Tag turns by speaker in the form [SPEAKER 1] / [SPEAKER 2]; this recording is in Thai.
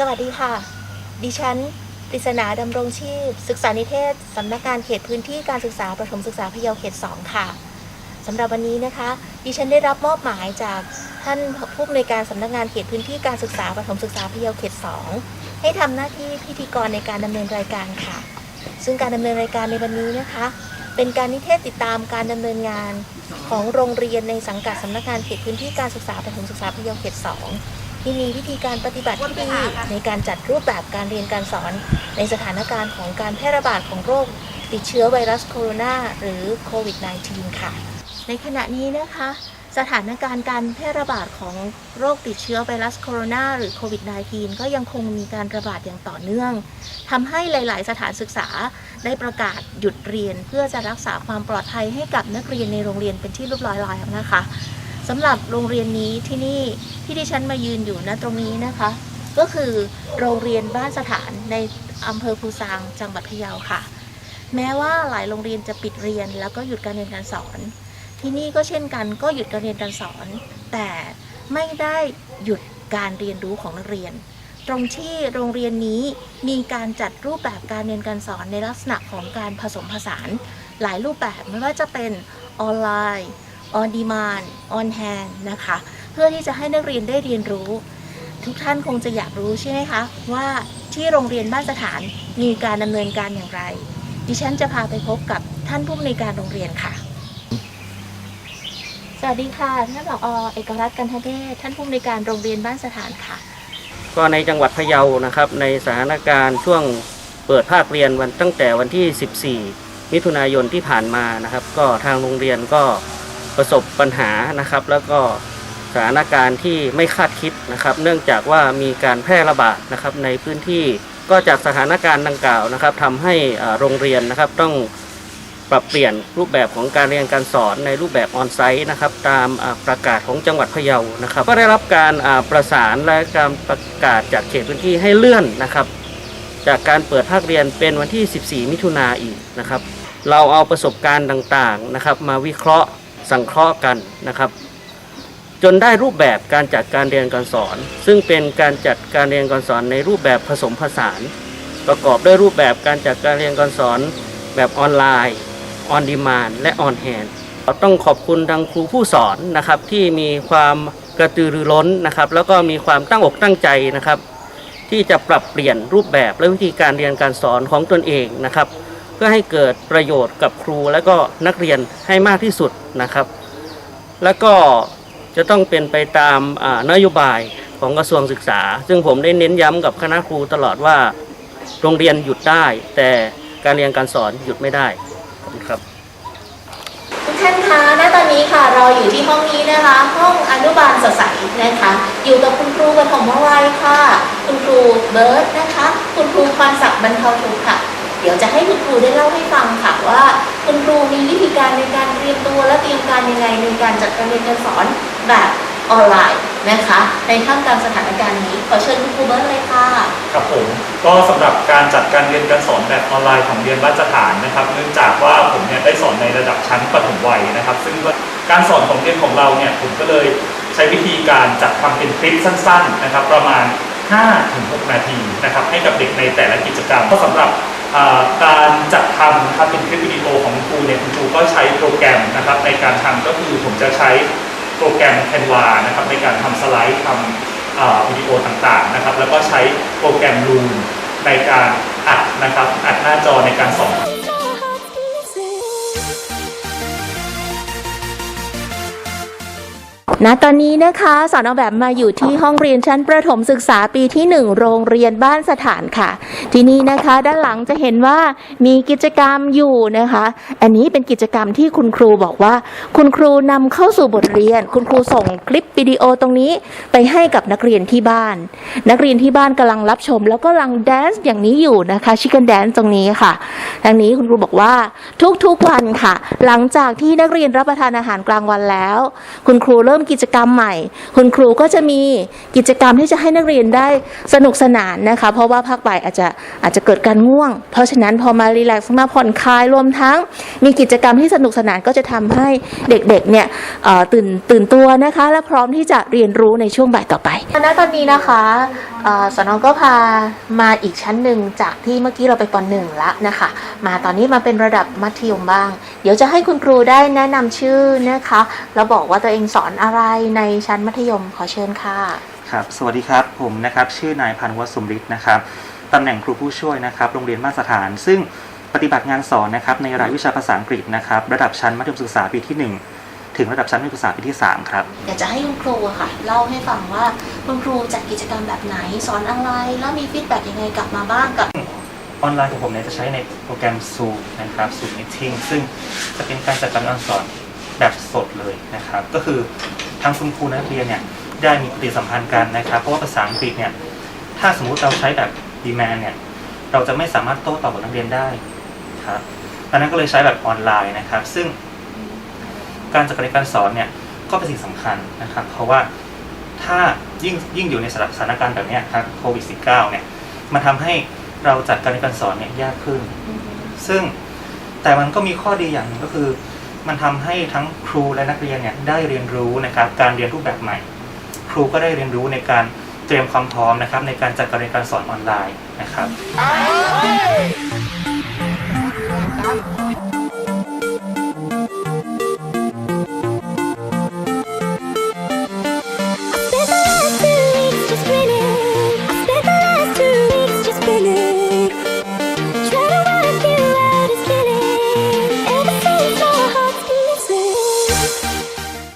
[SPEAKER 1] สวัสดีค่ะ ดิฉันปริศนาดำรงชีพ ศึกษานิเทศสำนักงานเขตพื้นที่การศึกษาประถมศึกษาพะเยาเขต 2 ค่ะสำหรับวันนี้นะคะ ดิฉันได้รับมอบหมายจากท่านผู้อำนวยการสำนักงานเขตพื้นที่การศึกษาประถมศึกษาพะเยาเขต 2 ให้ทำหน้าที่พิธีกรในการดำเนินรายการค่ะ ซึ่งการดำเนินรายการในวันนี้นะคะ เป็นการนิเทศติดตามการดำเนินงานของโรงเรียนในสังกัดสำนักงานเขตพื้นที่การศึกษาประถมศึกษาพะเยาเขต 2 ที่มีวิธีการปฏิบัติที่ดีในการจัดรูปแบบการเรียนการสอน ในสถานการณ์ของการแพร่ระบาดของโรค ติดเชื้อไวรัสโคโรนาหรือโควิด -19 ค่ะ ในขณะนี้นะคะสถานการณ์การแพร่ระบาดของโรคติดเชื้อไวรัสโคโรนาหรือโควิด -19 ก็ยังคงมีการระบาดอย่างต่อเนื่องทำให้หลาย ๆ สถานศึกษาได้ประกาศหยุดเรียนเพื่อจะรักษาความปลอดภัยให้กับนักเรียนในโรงเรียนเป็นที่เรียบร้อยแล้วนะคะ สำหรับโรงเรียนนี้ที่นี่ที่ดิฉันมายืนอยู่ณตรงนี้นะคะ ก็คือโรงเรียนบ้านสถานในอำเภอภูซางจังหวัดพะเยาค่ะ แม้ว่าหลายโรงเรียนจะปิดเรียนแล้วก็หยุดการเรียนการสอน ที่นี่ก็เช่นกันก็หยุดการเรียนการสอน แต่ไม่ได้หยุดการเรียนรู้ของนักเรียน ตรงที่โรงเรียนนี้มีการจัดรูปแบบการเรียนการสอนในลักษณะของการผสมผสาน หลายรูปแบบไม่ว่าจะเป็นออนไลน์ on demand on hand นะคะ เพื่อที่จะให้นักเรียนได้เรียนรู้ ทุกท่านคงจะอยากรู้ใช่ไหมคะว่าที่โรงเรียนบ้านสถานมีการดำเนินการอย่างไร ดิฉันจะพาไปพบกับท่านผู้อำนวยการโรงเรียนค่ะ สวัสดีค่ะท่านผอเอกรัตน์กันทเดชท่านผู้อำนวยการโรงเรียนบ้านสถานค่ะ
[SPEAKER 2] ก็ในจังหวัดพะเยานะครับในสถานการณ์ช่วงเปิดภาคเรียนวันตั้งแต่วันที่ 14 มิถุนายนที่ผ่านมานะครับ ก็ทางโรงเรียนก็ ประสบปัญหานะครับ แล้วก็สถานการณ์ที่ไม่คาดคิดนะครับ เนื่องจากว่ามีการแพร่ระบาดนะครับในพื้นที่ก็จากสถานการณ์ดังกล่าวนะครับทำให้โรงเรียนนะครับต้องปรับเปลี่ยนรูปแบบของการเรียนการสอนในรูปแบบออนไซต์นะครับตามประกาศของจังหวัดพะเยานะครับ ก็ได้รับการประสานและการประกาศจากเขตพื้นที่ให้เลื่อนนะครับ จากการเปิดภาคเรียนเป็นวันที่ 14 มิถุนาอีกนะครับ เราเอาประสบการณ์ต่างๆนะครับ มาวิเคราะห์ สังเคราะห์กันนะครับ จนได้รูปแบบการจัดการเรียนการสอน ซึ่งเป็นการจัดการเรียนการสอนในรูปแบบผสมผสาน ประกอบด้วยรูปแบบการจัดการเรียนการสอนแบบออนไลน์ออนดีมานและออนแฮนต้องขอบคุณทางครูผู้สอนนะครับที่มีความกระตือรือร้นนะครับ แล้วก็มีความตั้งอกตั้งใจนะครับ ที่จะปรับเปลี่ยนรูปแบบและวิธีการเรียนการสอนของตนเองนะครับ พื่อให้เกิดประโยชน์กับครูและก็นักเรียนให้มากที่สุดนะครับ แล้วก็จะต้องเป็นไปตามนโยบายของกระทรวงศึกษา ซึ่งผมได้เน้นย้ำกับคณะครูตลอดว่าโรงเรียนหยุดได้ แต่การเรียนการสอนหยุดไม่ได้ขอบคุณครับ
[SPEAKER 1] ทุกท่านคะณตอนนี้ค่ะเราอยู่ที่ห้องนี้นะคะ ห้องอนุบาลสดใสนะคะ อยู่กับคุณครูปฐมวัยค่ะ คุณครูเบิร์ตนะคะ คุณครูพรศักดิ์บรรเทาทุกข์ค่ะ เดี๋ยวจะให้คุณครูได้เล่าให้ฟังค่ะว่าคุณครูมีวิธีการในการเตรียมตัวและเตรียมการยังไงในการจัดการเรียนการสอนแบบออนไลน์นะคะในท่ามกลางสถานการณ์นี้ขอเชิญคุณครูเบิร์ตเลยค่ะ
[SPEAKER 3] ครับผมก็สำหรับการจัดการเรียนการสอนแบบออนไลน์ของเรียนบ้านสถานนะครับ เนื่องจากว่าผมเนี่ยได้สอนในระดับชั้นปฐมวัยนะครับ ซึ่งการสอนของเรียนของเราเนี่ยผมก็เลยใช้วิธีการจัดทำเป็นคลิปสั้น ๆ นะครับ ประมาณ5-6นาทีนะครับให้กับเด็กในแต่ละกิจกรรมก็สำหรับ การจัดทำนะครับเป็นคลิปวิดีโอของครูเนี่ยคุณครูก็ใช้โปรแกรมนะครับในการทำก็คือผมจะใช้โปรแกรม Canva นะครับในการทำสไลด์ทำวิดีโอต่างๆนะครับ แล้วก็ใช้โปรแกรม Loom ในการอัดนะครับอัดหน้าจอในการสอน
[SPEAKER 1] ณตอนนี้นะคะสอนออกแบบมาอยู่ที่ห้องเรียนชั้นประถมศึกษาปีที่ 1 โรงเรียนบ้านสถานค่ะ ที่นี่นะคะด้านหลังจะเห็นว่ามีกิจกรรมอยู่นะคะ อันนี้เป็นกิจกรรมที่คุณครูบอกว่า คุณครูนำเข้าสู่บทเรียน คุณครูส่งคลิปวิดีโอตรงนี้ไปให้กับนักเรียนที่บ้าน นักเรียนที่บ้านกำลังรับชม แล้วก็กำลังแดนซ์อย่างนี้อยู่นะคะชิคเก้นแดนซ์ตรงนี้ค่ะทางนี้คุณครูบอกว่าทุกๆวันค่ะ หลังจากที่นักเรียนรับประทานอาหารกลางวันแล้ว คุณครูเริ่มกิจกรรมใหม่ คุณครูก็จะมีกิจกรรมที่จะให้นักเรียนได้สนุกสนานนะคะ เพราะว่าภาคบ่ายอาจจะอาจจะเกิดการง่วง เพราะฉะนั้นพอมารีแลกซ์มาผ่อนคลายรวมทั้ง มีกิจกรรมที่สนุกสนานก็จะทำให้เด็กๆเนี่ยตื่นตื่นตัวนะคะ และพร้อมที่จะเรียนรู้ในช่วงบ่ายต่อไปณตอนนี้นะคะเอ่อสนองก็พามาอีกชั้นหนึ่งจากที่เมื่อกี้เราไปปหนึ่งละนะคะ มาตอนนี้มาเป็นระดับมัธยมบ้าง เดี๋ยวจะให้คุณครูได้แนะนำชื่อนะคะแล้วบอกว่าตัวเองสอนอะไรในชั้นมัธยมขอเชิญค่ะ
[SPEAKER 4] ครับ สวัสดีครับ ผมนะครับ ชื่อนายพันวัฒน์สมฤทธิ์นะครับตำแหน่งครูผู้ช่วยนะครับ โรงเรียนมาตรฐาน ซึ่งปฏิบัติงานสอนนะครับ ในรายวิชาภาษาอังกฤษนะครับ ระดับชั้นมัธยมศึกษาปีที่ 1 ถึงระดับชั้นมัธยมศึกษาปีที่ 3 ครับ
[SPEAKER 1] อยากจะให้คุณครูอะค่ะ เล่าให้ฟังว่าคุณครูจัดกิจกรรมแบบไหน สอนอะไร แล้วมีฟีดแบ็กยังไงกลับมาบ้างกับ
[SPEAKER 4] ออนไลน์ของผมเนี่ยจะใช้ในโปรแกรม Zoom นะครับ Zoom Meeting ซึ่งจะเป็นการจัดการการสอนแบบสดเลยนะครับ ก็คือ ทางคุณครูนักเรียนเนี่ยได้มีปฏิสัมพันธ์กันนะครับ เพราะว่าภาษาอังกฤษเนี่ยถ้าสมมุติเราใช้แบบ demand เนี่ยเราจะไม่สามารถโต้ตอบกับนักเรียนได้ครับดังนั้นก็เลยใช้แบบออนไลน์นะครับ ซึ่งการจัดการการสอนเนี่ยก็เป็นสิ่งสำคัญนะครับ เพราะว่าถ้ายิ่งยิ่งอยู่ในสถานการณ์แบบนี้ครับโควิด -19 เนี่ยมันทำให้เราจัดการเรียนการสอนเนี่ยยากขึ้น ซึ่งแต่มันก็มีข้อดีอย่างหนึ่งก็คือ มันทำให้ทั้งครูและนักเรียนเนี่ยได้เรียนรู้นะครับการเรียนรูปแบบใหม่ ครูก็ได้เรียนรู้ในการเตรียมความพร้อมนะครับในการจัดการเรียนการสอนออนไลน์นะครับ